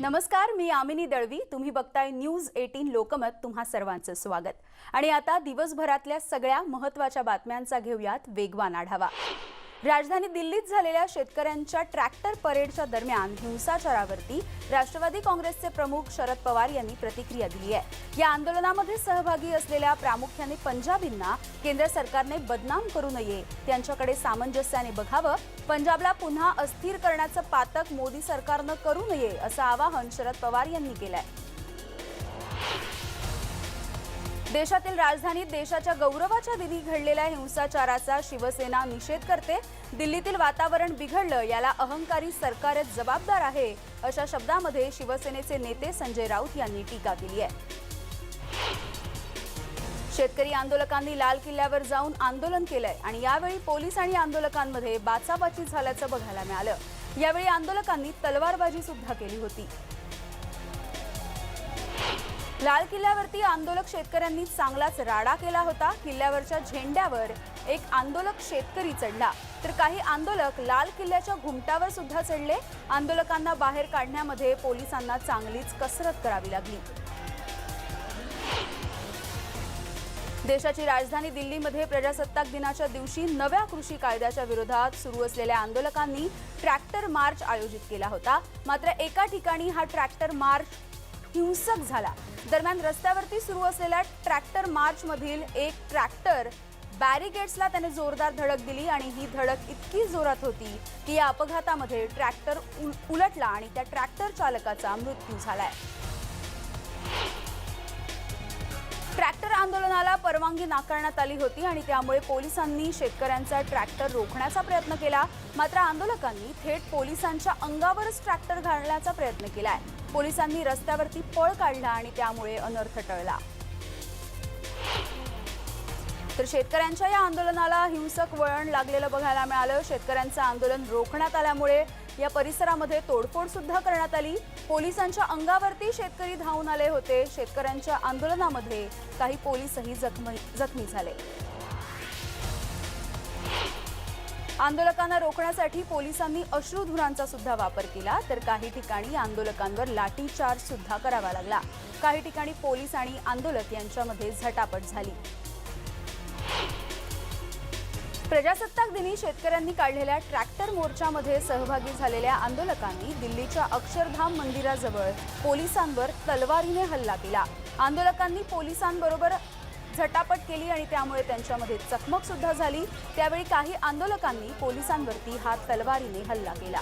नमस्कार मी आमिनी दळवी. तुम्ही बघताय न्यूज एटीन लोकमत. तुम्हा सर्वांचं स्वागत. आणि आता दिवसभरातल्या सगळ्या महत्त्वाच्या बातम्यांचा घेऊयात वेगवान आढावा. राजधानी दिल्लीत झालेल्या शेतकऱ्यांच्या ट्रॅक्टर परेडच्या दरम्यान हिंसाचारावरती राष्ट्रवादी काँग्रेसचे प्रमुख शरद पवार यांनी प्रतिक्रिया दिली आहे. या आंदोलनामध्ये सहभागी असलेल्या प्रामुख्याने पंजाबींना केंद्र सरकारने बदनाम करू नये. त्यांच्याकडे सामंजस्याने बघावं. पंजाबला पुन्हा अस्थिर करण्याचं पातक मोदी सरकारनं करू नये असं आवाहन शरद पवार यांनी केलं आहे देशातील राजधानीत देशाच्या गौरवाच्या दिनी घडलेल्या हिंसाचाराचा शिवसेना निषेध करते. दिल्लीतील वातावरण बिघडलं याला अहंकारी सरकारच जबाबदार आहे अशा शब्दामध्ये शिवसेनेचे नेते संजय राऊत यांनी टीका केली आहे. शेतकरी आंदोलकांनी लाल किल्ल्यावर जाऊन आंदोलन केलंय आणि यावेळी पोलीस आणि आंदोलकांमध्ये बाचाबाची झाल्याचं बघायला मिळालं. यावेळी आंदोलकांनी तलवारबाजी सुद्धा केली होती. लाल किल्ल्यावरती आंदोलक शेतकऱ्यांनी चांगलाच राडा केला होता. किल्ल्यावरच्या झेंड्यावर एक आंदोलक शेतकरी चढला. तर काही आंदोलक लाल किल्ल्याच्या घुमटावर सुद्धा चढले. आंदोलकांना बाहेर काढण्यामध्ये पोलिसांना चांगलीच कसरत करावी लागली. देशाची राजधानी दिल्लीमध्ये प्रजासत्ताक दिनाच्या दिवशी नव्या कृषी कायद्याच्या विरोधात सुरू असलेल्या आंदोलकांनी ट्रॅक्टर मार्च आयोजित केला होता. मात्र एका ठिकाणी हा ट्रॅक्टर मार्च हिंसक झाला. दरम्यान रस्त्यावरती सुरू असलेल्या ट्रॅक्टर मार्च मधील एक ट्रॅक्टर बॅरिगेड्सला त्याने जोरदार धडक दिली आणि ही धडक इतकी जोरात होती की या अपघातामध्ये ट्रॅक्टर उल- उलटला आणि त्या ट्रॅक्टर चालकाचा मृत्यू झालाय. ट्रॅक्टर आंदोलनाला परवानगी नाकारण्यात आली होती आणि त्यामुळे पोलिसांनी शेतकऱ्यांचा ट्रॅक्टर रोखण्याचा प्रयत्न केला. मात्र आंदोलकांनी थेट पोलिसांच्या अंगावरच ट्रॅक्टर घालण्याचा प्रयत्न केलाय. पोलिसांनी रस्त्यावरती पळ काढला आणि त्यामुळे अनर्थ टळला. तर शेतकऱ्यांच्या या आंदोलनाला हिंसक वळण लागलेलं बघायला मिळालं. शेतकऱ्यांचं आंदोलन रोखण्यात आल्यामुळे या परिसरामध्ये तोडफोड सुद्धा करण्यात आली. पोलिसांच्या अंगावरती शेतकरी धावून आले होते. शेतकऱ्यांच्या आंदोलनामध्ये काही पोलीसही जखमी जखमी झाले. आंदोलकांना रोखण्यासाठी पोलिसांनी अश्रुधुरांचा सुद्धा वापर केला. तर काही ठिकाणी आंदोलकांवर लाठीचार्ज सुद्धा करावा लागला. काही ठिकाणी पोलीस आणि आंदोलक यांच्यामध्ये झटापट झाली. प्रजासत्ताक दिनी शेतकऱ्यांनी काढलेल्या ट्रॅक्टर मोर्चामध्ये सहभागी झालेल्या आंदोलकांनी दिल्लीच्या अक्षरधाम मंदिराजवळ पोलिसांवर तलवारीने हल्ला केला. आंदोलकांनी पोलिसांबरोबर झटापट केली आणि त्यामुळे त्यांच्यामध्ये चकमक सुद्धा झाली. त्यावेळी काही आंदोलकांनी पोलिसांवरती हा तलवारीने हल्ला केला.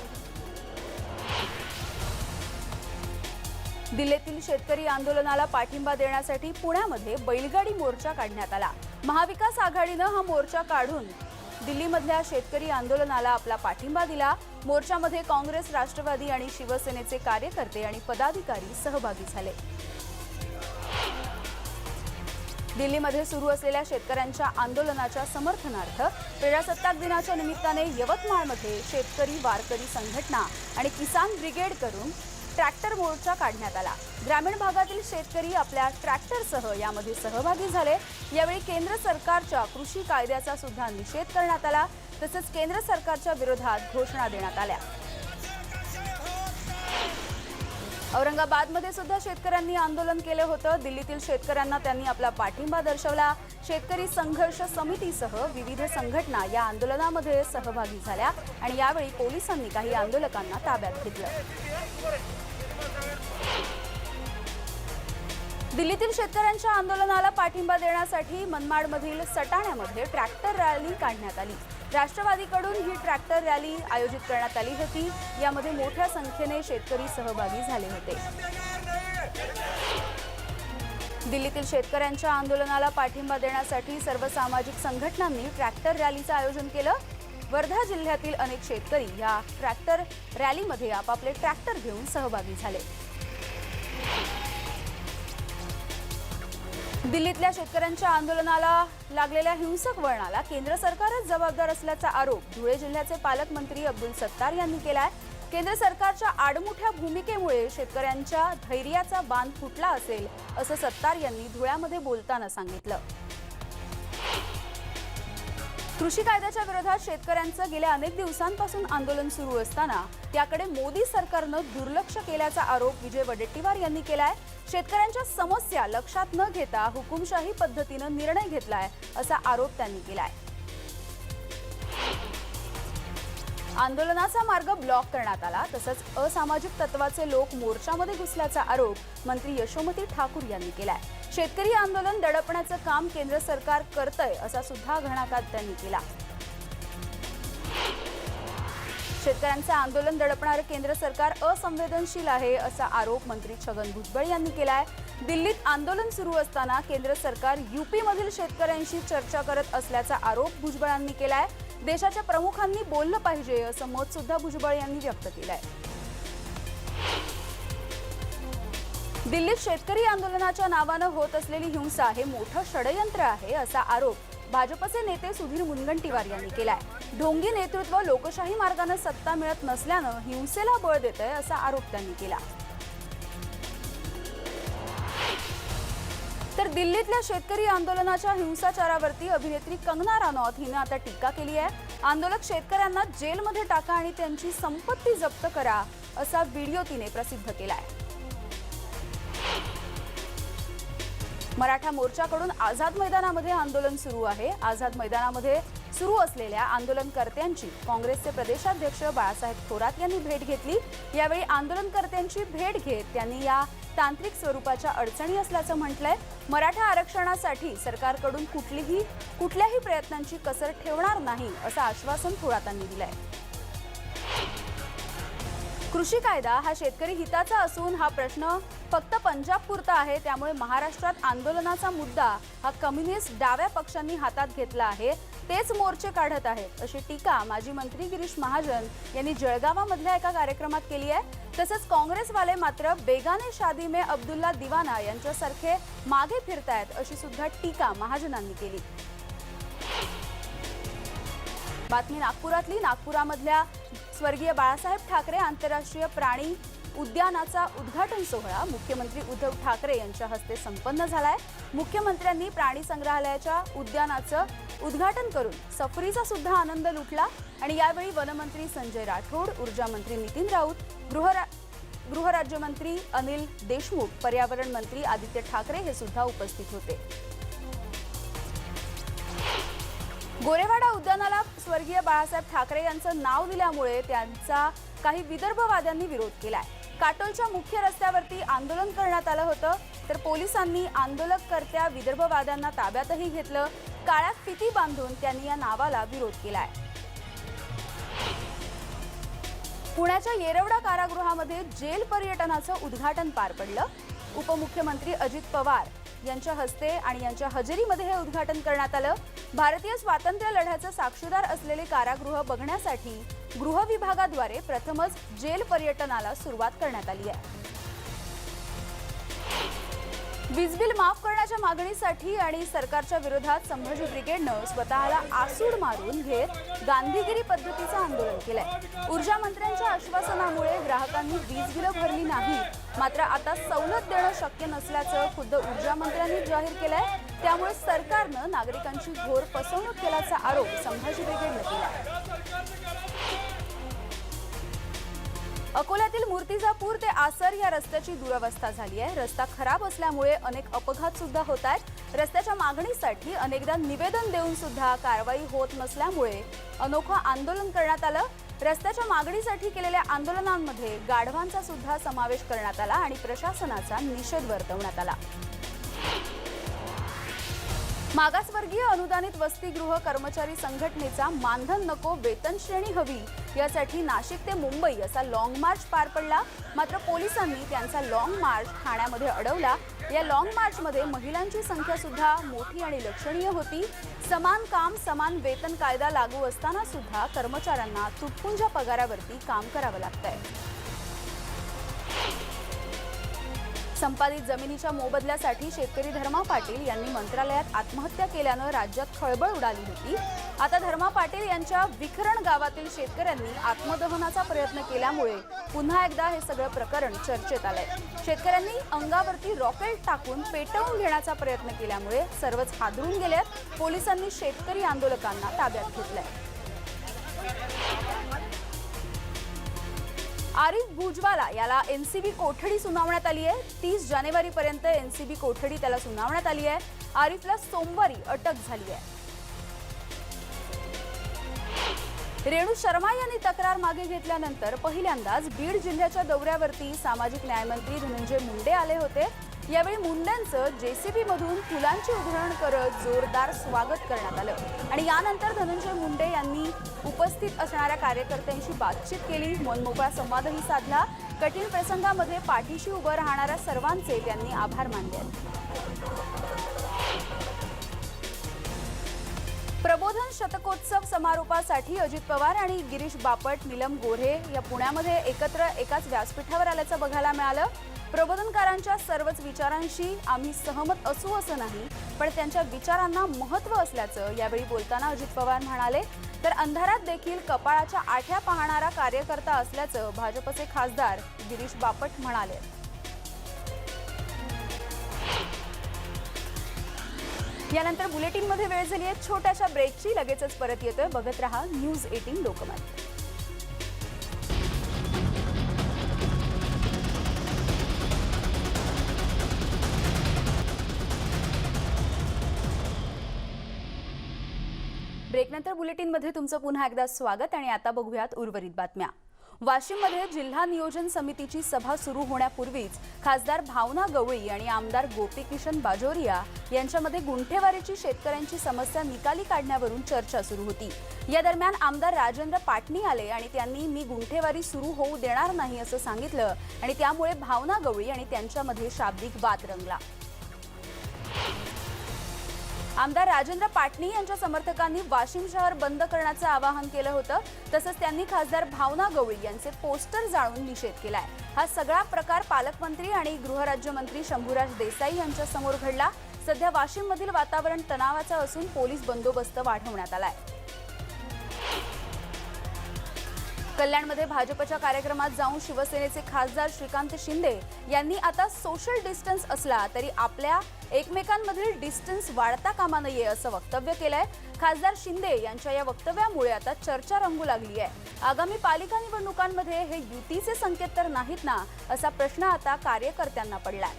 दिल्लीतील शेतकरी आंदोलनाला पाठिंबा देण्यासाठी पुण्यामध्ये बैलगाडी मोर्चा काढण्यात आला. महाविकास आघाडीनं हा मोर्चा काढून दिल्लीमधल्या शेतकरी आंदोलनाला आपला पाठिंबा दिला. मोर्चामध्ये काँग्रेस राष्ट्रवादी आणि शिवसेनेचे कार्यकर्ते आणि पदाधिकारी सहभागी झाले. दिल्लीमध्ये सुरू असलेल्या शेतकऱ्यांच्या आंदोलनाच्या समर्थनार्थ प्रजासत्ताक दिनाच्या निमित्ताने यवतमाळमध्ये शेतकरी वारकरी संघटना आणि किसान ब्रिगेड करून ट्रॅक्टर मोर्चा काढण्यात आला. ग्रामीण भागातील शेतकरी आपल्या ट्रॅक्टरसह यामध्ये सहभागी झाले. यावेळी केंद्र सरकारच्या कृषी कायद्याचा सुद्धा निषेध करण्यात आला. तसंच केंद्र सरकारच्या विरोधात घोषणा देण्यात आल्या. औरंगाबादमध्ये सुद्धा शेतकऱ्यांनी आंदोलन केलं होतं. दिल्लीतील शेतकऱ्यांना त्यांनी आपला पाठिंबा दर्शवला. शेतकरी संघर्ष समितीसह विविध संघटना या आंदोलनामध्ये सहभागी झाल्या आणि यावेळी पोलिसांनी काही आंदोलकांना ताब्यात घेतलं. दिल्लीतील शेतकऱ्यांच्या आंदोलनाला पाठिंबा देण्यासाठी मनमाडमधील सटाण्यामध्ये ट्रॅक्टर रॅली काढण्यात आली. राष्ट्रवादीकडून ही ट्रॅक्टर रॅली आयोजित करण्यात आली होती. यामध्ये मोठ्या संख्येने शेतकरी सहभागी झाले होते. दिल्लीतील शेतकऱ्यांच्या आंदोलनाला पाठिंबा देण्यासाठी सर्व सामाजिक संघटनांनी ट्रॅक्टर रॅलीचं आयोजन केलं. वर्धा जिल्ह्यातील अनेक शेतकरी या ट्रॅक्टर रॅलीमध्ये आपापले ट्रॅक्टर घेऊन सहभागी झाले. दिल्लीतल्या शेतकऱ्यांच्या आंदोलनाला लागलेल्या हिंसक वळणाला केंद्र सरकारच जबाबदार असल्याचा आरोप धुळे जिल्ह्याचे पालकमंत्री अब्दुल सत्तार यांनी केलाय. केंद्र सरकारच्या आडमुठ्या भूमिकेमुळे शेतकऱ्यांच्या धैर्याचा बांध फुटला असेल असं सत्तार यांनी धुळ्यामध्ये बोलताना सांगितलं. कृषी कायद्याच्या विरोधात शेतकऱ्यांचं गेल्या अनेक दिवसांपासून आंदोलन सुरू असताना त्याकडे मोदी सरकारनं दुर्लक्ष केल्याचा आरोप विजय वडेट्टीवार यांनी केलाय. शेतकऱ्यांच्या समस्या लक्षात न घेता हुकुमशाही पद्धतीनं निर्णय घेतलाय असा आरोप त्यांनी केलाय. आंदोलनाचा मार्ग ब्लॉक करण्यात आला तसंच असामाजिक तत्वाचे लोक मोर्चामध्ये घुसल्याचा आरोप मंत्री यशोमती ठाकूर यांनी केलाय. शेतकरी आंदोलन दडपण्याचं काम केंद्र सरकार करतंय असा सुद्धा घणाघात त्यांनी केला. शेतकऱ्यांचे आंदोलन दडपणारं केंद्र सरकार असंवेदनशील आहे असा आरोप मंत्री छगन भुजबळ यांनी केलाय. दिल्लीत आंदोलन सुरू असताना केंद्र सरकार युपीमधील शेतकऱ्यांशी चर्चा करत असल्याचा आरोप भुजबळांनी केलाय. देशाच्या प्रमुखांनी बोललं पाहिजे असं मत सुद्धा भुजबळ यांनी व्यक्त केलंय. दिल्लीत शेतकरी आंदोलनाच्या नावानं होत असलेली हिंसा हे मोठं षडयंत्र आहे असा आरोप भाजपचे नेते सुधीर मुनगंटीवार यांनी केलाय. ढोंगी नेतृत्व लोकशाही मार्गानं सत्ता मिळत नसल्यानं हिंसेला बळ देत आहे असा आरोप त्यांनी केला. तर दिल्लीतल्या शेतकरी आंदोलनाच्या हिंसाचारावरती अभिनेत्री कंगना रानौत हिनं आता टीका केली आहे. आंदोलक शेतकऱ्यांना जेलमध्ये टाका आणि त्यांची संपत्ती जप्त करा असा व्हिडिओ तिने प्रसिद्ध केला आहे मराठा मोर्चाकडून आझाद मैदानामध्ये आंदोलन सुरू आहे. आझाद मैदानामध्ये सुरू असलेल्या आंदोलनकर्त्यांची काँग्रेसचे प्रदेशाध्यक्ष बाळासाहेब थोरात यांनी भेट घेतली. यावेळी आंदोलनकर्त्यांची भेट घेत त्यांनी या तांत्रिक स्वरूपाच्या अडचणी असल्याचं म्हटलंय. मराठा आरक्षणासाठी सरकारकडून कुठलीही कुठल्याही प्रयत्नांची कसर ठेवणार नाही असं आश्वासन थोरातांनी दिलंय. कृषी कायदा हा शेतकरी हिताचा असून हा प्रश्न फक्त पंजाब पुरता आहे त्यामुळे महाराष्ट्रात आंदोलनाचा मुद्दा हा कम्युनिस्ट डाव्या पक्षांनी हातात घेतला आहे तेच मोर्चे काढत आहेत अशी टीका माजी मंत्री गिरीश महाजन यांनी जळगावामधल्या एका कार्यक्रमात केली आहे. तसंच काँग्रेसवाले मात्र बेगाने शादी में अब्दुल्ला दिवाना यांच्यासारखे मागे फिरतायत अशी सुद्धा टीका महाजनांनी केली. बातमी नागपुरातली नागपुरामधल्या स्वर्गीय बाळासाहेब ठाकरे आंतरराष्ट्रीय प्राणी उद्यानाचा उद्घाटन सोहळा मुख्यमंत्री उद्धव ठाकरे यांच्या हस्ते संपन्न झालाय. मुख्यमंत्र्यांनी प्राणी संग्रहालयाच्या उद्यानाचं उद्घाटन करून सफरीचा सुद्धा आनंद लुटला आणि यावेळी वनमंत्री संजय राठोड ऊर्जा मंत्री नितीन राऊत गृहरा गृहराज्यमंत्री अनिल देशमुख पर्यावरण मंत्री आदित्य ठाकरे हे सुद्धा उपस्थित होते. गोरेवाडा उद्यानाला स्वर्गीय बाळासाहेब ठाकरे यांचं नाव दिल्यामुळे त्यांचा काही विदर्भवाद्यांनी विरोध केलाय. काटोलच्या मुख्य रस्त्यावरती आंदोलन करण्यात आलं होतं तर पोलिसांनी आंदोलककर्त्या विदर्भवाद्यांना ताब्यातही घेतलं. काळ्या फिती बांधून त्यांनी या नावाला विरोध केलाय. पुण्याच्या येरवडा कारागृहामध्ये जेल पर्यटनाचं उद्घाटन पार पडलं. उपमुख्यमंत्री अजित पवार यांच्या हस्ते आणि यांच्या हजेरीमध्ये हे उद्घाटन करण्यात आलं. भारतीय स्वातंत्र्य लढ्याचं साक्षीदार असलेले कारागृह बघण्यासाठी गृह विभागाद्वारे प्रथमच जेल पर्यटनाला सुरुवात करण्यात आली आहे. वीज बिल माफ करण्याच्या मागणीसाठी आणि सरकारच्या विरोधात संभाजी ब्रिगेडनं स्वतःला आसूड मारून घेत गांधीगिरी पद्धतीचं आंदोलन केलंय. ऊर्जा मंत्र्यांच्या आश्वासनामुळे ग्राहकांनी वीज बिलं भरली नाही. मात्र आता सवलत देणं शक्य नसल्याचं खुद्द ऊर्जा मंत्र्यांनी जाहीर केलंय. त्यामुळे सरकारनं नागरिकांची घोर फसवणूक केल्याचा आरोप संभाजी ब्रिगेडनं केला अकोल्यातील मूर्तिजापूर ते आसर या रस्त्याची दुरवस्था झाली आहे. रस्ता खराब असल्यामुळे अनेक अपघात सुद्धा होत आहेत. रस्त्याच्या मागणीसाठी अनेकदा निवेदन देऊन सुद्धा कारवाई होत नसल्यामुळे अनोखं आंदोलन करण्यात आलं. रस्त्याच्या मागणीसाठी केलेल्या आंदोलनांमध्ये गाढवांचा सुद्धा समावेश करण्यात आला आणि प्रशासनाचा निषेध वर्तवण्यात आला. मागासवर्गीय अनुदानित वसतिगृह कर्मचारी संघटनेचा मानधन नको वेतन श्रेणी हवी. यासाठी नाशिक ते मुंबई असा लॉंग मार्च पार पडला. मात्र पोलिसांनी त्यांचा लॉंग मार्च ठाण्यामध्ये अडवला. या लॉंग मार्चमध्ये महिलांची संख्या सुद्धा मोठी आणि लक्षणीय होती. समान काम समान वेतन कायदा लागू असताना सुद्धा कर्मचाऱ्यांना तुटपुंजा पगारावरती काम करावं लागतंय. संपादित जमिनीच्या मोबदल्यासाठी शेतकरी धर्मा पाटील यांनी मंत्रालयात आत्महत्या केल्यानं राज्यात खळबळ उडाली होती. आता धर्मा पाटील यांच्या विखरण गावातील शेतकऱ्यांनी आत्मदहनाचा प्रयत्न केल्यामुळे पुन्हा एकदा हे सगळं प्रकरण चर्चेत आलंय. शेतकऱ्यांनी अंगावरती रॉकेट टाकून पेटवून घेण्याचा प्रयत्न केल्यामुळे सर्वच हादरून गेल्यात पोलिसांनी शेतकरी आंदोलकांना ताब्यात घेतलंय. आरिफ भुजवाला याला एनसीबी कोठडी सुनावण्यात आली आहे. तीस जानेवारी पर्यंत एनसीबी कोठडी त्याला सुनावण्यात आली आहे. आरिफला सोमवारी अटक झाली आहे. रेणू शर्मा यांनी तक्रार मागे घेतल्यानंतर पहिल्यांदाच बीड जिल्ह्याच्या दौऱ्यावरती सामाजिक न्यायमंत्री धनंजय मुंडे आले होते. यावेळी मुंडेंचं जेसीबी मधून फुलांची उधळण करत जोरदार स्वागत करण्यात आलं. आणि यानंतर धनंजय मुंडे यांनी उपस्थित असणाऱ्या कार्यकर्त्यांशी बातचीत केली मनमोकळा संवादही साधला. कठीण प्रसंगामध्ये पाठीशी उभं राहणाऱ्या सर्वांचे त्यांनी आभार मानले. प्रबोधन शतकोत्सव समारोपासाठी अजित पवार आणि गिरीश बापट नीलम गोऱ्हे या पुण्यामध्ये एकत्र एकाच व्यासपीठावर आल्याचं बघायला मिळालं. प्रबोधनकारांच्या सर्वच विचारांशी आम्ही सहमत असू असं नाही पण त्यांच्या विचारांना महत्त्व असल्याचं यावेळी बोलताना अजित पवार म्हणाले तर अंधारात देखील कपाळाच्या आठ्या पाहणारा कार्यकर्ता असल्याचं भाजपचे खासदार गिरीश बापट म्हणाले. यानंतर बुलेटिनमध्ये वेळ झाली आहे छोट्याशा ब्रेकची लगेचच परत येतोय. बघत रहा न्यूज एटीन लोकमत. ब्रेकनंतर बुलेटिनमध्ये तुमचं पुन्हा एकदा स्वागत आणि आता बघूयात उर्वरित बातम्या. वाशिममध्ये जिल्हा नियोजन समितीची सभा सुरू होण्यापूर्वीच खासदार भावना गवळी आणि आमदार गोपीकिशन बाजोरिया यांच्यामध्ये गुंठेवारीची शेतकऱ्यांची समस्या निकाली काढण्यावरून चर्चा सुरू होती. या दरम्यान आमदार राजेंद्र पाटणी आले आणि त्यांनी मी गुंठेवारी सुरू होऊ देणार नाही असं सांगितलं आणि त्यामुळे भावना गवळी आणि त्यांच्यामध्ये शाब्दिक वाद रंगला. आमदार राजेंद्र पाटणी यांच्या समर्थकांनी वाशिम शहर बंद करण्याचं आवाहन केलं होतं. तसंच त्यांनी खासदार भावना गवळी यांचे पोस्टर जाळून निषेध केलाय. हा सगळा प्रकार पालकमंत्री आणि गृहराज्यमंत्री शंभूराज देसाई यांच्या समोर घडला. सध्या वाशिममधील वातावरण तणावाचं असून पोलीस बंदोबस्त वाढवण्यात आलाय. कल्याणमध्ये भाजपच्या कार्यक्रमात जाऊन शिवसेनेचे खासदार श्रीकांत शिंदे यांनी आता सोशल डिस्टन्स असला तरी आपल्या एकमेकांमधील डिस्टन्स वाढता कामा नये असं वक्तव्य केलंय. खासदार शिंदे यांच्या या वक्तव्यामुळे आता चर्चा रंगू लागली आहे. आगामी पालिका निवडणुकांमध्ये हे युतीचे संकेत तर नाहीत ना असा प्रश्न आता कार्यकर्त्यांना पडलाय.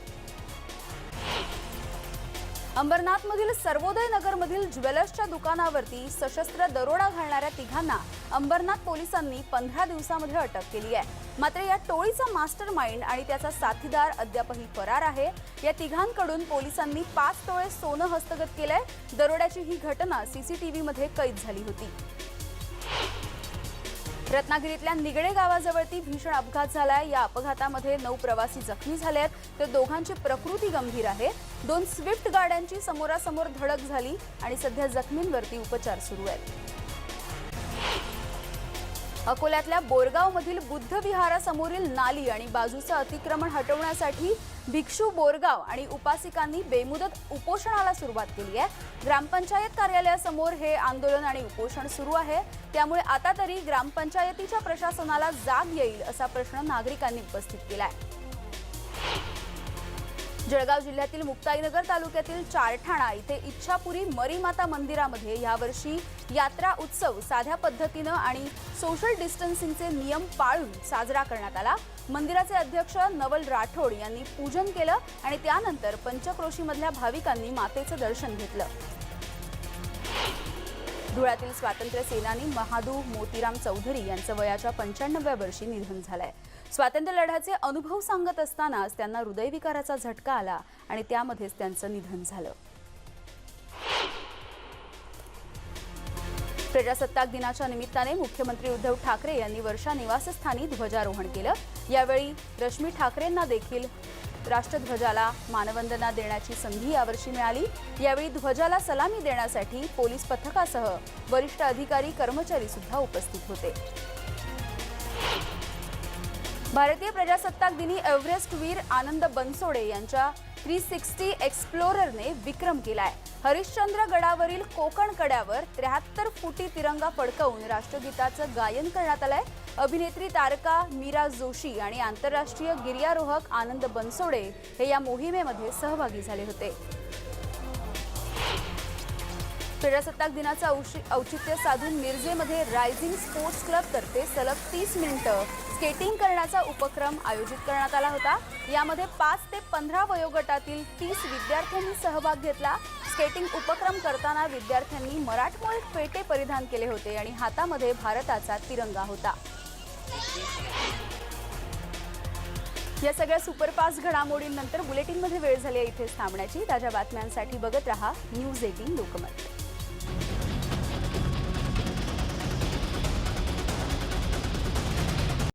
अंबरनाथमधील सर्वोदय नगरमधील ज्वेलर्सच्या दुकानावरती सशस्त्र दरोडा घालणाऱ्या तिघांना अंबरनाथ पोलिसांनी पंधरा दिवसामध्ये अटक केली आहे. मात्र या टोळीचा मास्टर माइंड आणि त्याचा साथीदार अद्यापही फरार आहे. या तिघांकडून पोलिसांनी पाच टोळे सोनं हस्तगत केलंय. दरोड्याची ही घटना सीसीटीव्हीमध्ये कैद झाली होती. रत्नागिरीतल्या निगडे गावाजवळती भीषण अपघात झालाय. या अपघातामध्ये नऊ प्रवासी जखमी झाले आहेत. तर दोघांची प्रकृती गंभीर आहे. दोन स्विफ्ट गाड्यांची समोरासमोर धडक झाली आणि सध्या जखमींवरती उपचार सुरू आहेत. अकोल्यातल्या बोरगावमधील बुद्ध विहारासमोरील नाली आणि बाजूचं अतिक्रमण हटवण्यासाठी भिक्षू बोरगाव आणि उपासिकांनी बेमुदत उपोषणाला सुरुवात केली आहे. ग्रामपंचायत कार्यालयासमोर हे आंदोलन आणि उपोषण सुरू आहे. त्यामुळे आता तरी ग्रामपंचायतीच्या प्रशासनाला जाग येईल असा प्रश्न नागरिकांनी उपस्थित केला आहे जळगाव जिल्ह्यातील मुक्ताईनगर तालुक्यातील चारठाणा इथे इच्छापुरी मरीमाता मंदिरामध्ये यावर्षी यात्रा उत्सव साध्या पद्धतीनं आणि सोशल डिस्टन्सिंगचे नियम पाळून साजरा करण्यात आला. मंदिराचे अध्यक्ष नवल राठोड यांनी पूजन केलं आणि त्यानंतर पंचक्रोशीमधल्या भाविकांनी मातेचं दर्शन घेतलं. धुळ्यातील स्वातंत्र्य सेनानी महादू मोतीराम चौधरी यांचं वयाच्या पंच्याण्णव्या वर्षी निधन झालंय. स्वातंत्र्य लढ्याचे अनुभव सांगत असतानाच त्यांना हृदयविकाराचा झटका आला आणि त्यामध्येच त्यांचं निधन झालं. प्रजासत्ताक दिनाच्या निमित्ताने मुख्यमंत्री उद्धव ठाकरे यांनी वर्षा निवासस्थानी ध्वजारोहण केलं. यावेळी रश्मी ठाकरेंना देखील राष्ट्रध्वजाला मानवंदना देण्याची संधी यावर्षी मिळाली. यावेळी ध्वजाला सलामी देण्यासाठी पोलीस पथकासह वरिष्ठ अधिकारी कर्मचारी सुद्धा उपस्थित होते. भारतीय प्रजासत्ताक दिनी एव्हरेस्ट वीर आनंद बनसोडे यांच्या थ्री सिक्स्टी एक्सप्लोररने विक्रम केलाय. हरिश्चंद्र गडावरील कोकण कड्यावर त्र्याहत्तर फुटी तिरंगा फडकवून राष्ट्रगीताचं गायन करण्यात आलंय. अभिनेत्री तारका मीरा जोशी आणि आंतरराष्ट्रीय गिर्यारोहक आनंद बनसोडे हे या मोहिमेमध्ये सहभागी झाले होते. प्रजासत्ताक दिनाचं औचित्य साधून मिरजेमध्ये रायझिंग स्पोर्ट्स क्लब तर्फे सलग तीस मिनिटं स्केटिंग करण्याचा उपक्रम आयोजित करण्यात आला होता. यामध्ये पाच ते पंधरा वयोगटातील तीस विद्यार्थ्यांनी सहभाग घेतला. स्केटिंग उपक्रम करताना विद्यार्थ्यांनी मराठमोळे फेटे परिधान केले होते आणि हातामध्ये भारताचा तिरंगा होता. या सगळ्या सुपरफास्ट घडामोडींनंतर बुलेटिनमध्ये वेळ झाली आहे इथेच थांबण्याची. ताज्या बातम्यांसाठी बघत रहा न्यूज एटीन लोकमत.